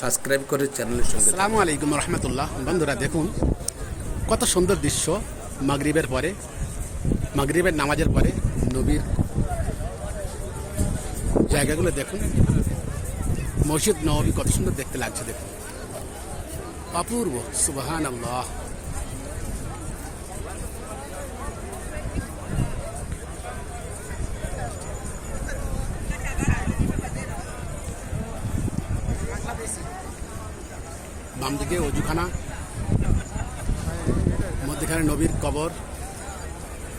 Subscribe করে চ্যানেলের সঙ্গে আলাইকুম রহমতুল্লাহ। বন্ধুরা, দেখুন, কত সুন্দর দৃশ্য মাগরিবের পরে, মাগরিবের নামাজের পরে নবীর জায়গাগুলো দেখুন। মসজিদ নবী কত সুন্দর দেখতে লাগছে, দেখুন। অপূর্ব সুবাহান আল্লাহ বাম দিকে অজুখানা, মধ্যখানে নবীর কবর,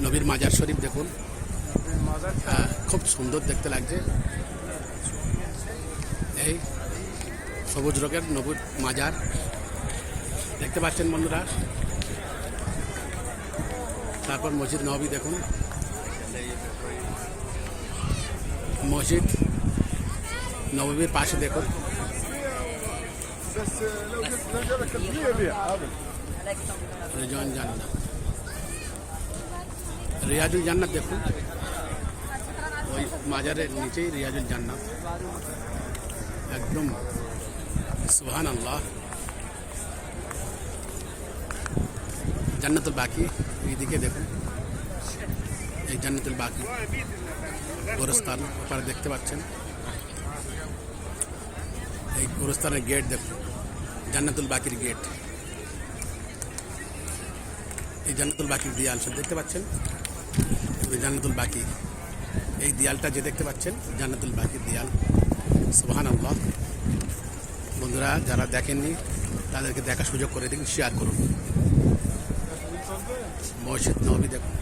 নবীর মাজার শরীফ দেখুন। খুব সুন্দর দেখতে লাগছে। এই সবুজ রঙের নবীর মাজার। দেখতে পাচ্ছেন বন্ধুরা? তারপর মসজিদ নবী দেখুন। মসজিদ নবীর পাশে দেখুন। بس لو قلت لو جابك المية بيع هذا রেজন জান্নাত রিয়াজুল জান্নাত দেখুন ওই মাজারের নিচেই রিয়াজুল জান্নাত একদম সুহান আল্লাহ জান্নাতুল বাকি এইদিকে দেখুন এই জান্নাতুল বাকি গোরস্থান আপনারা দেখতে পাচ্ছেন এই গোরস্থানের গেট দেখুন জান্নাতুল বাকির গেট এই জান্নাতুল বাকির দিয়াল, সব দেখতে পাচ্ছেন? জান্নাতুল বাকি এই দিয়ালটা যে দেখতে পাচ্ছেন, জান্নাতুল বাকির দিয়াল। সুবাহান আল্লাহ বন্ধুরা, যারা দেখেননি, তাদেরকে দেখার সুযোগ করে দিন শেয়ার করুন। মসজিদ নবী দেখুন।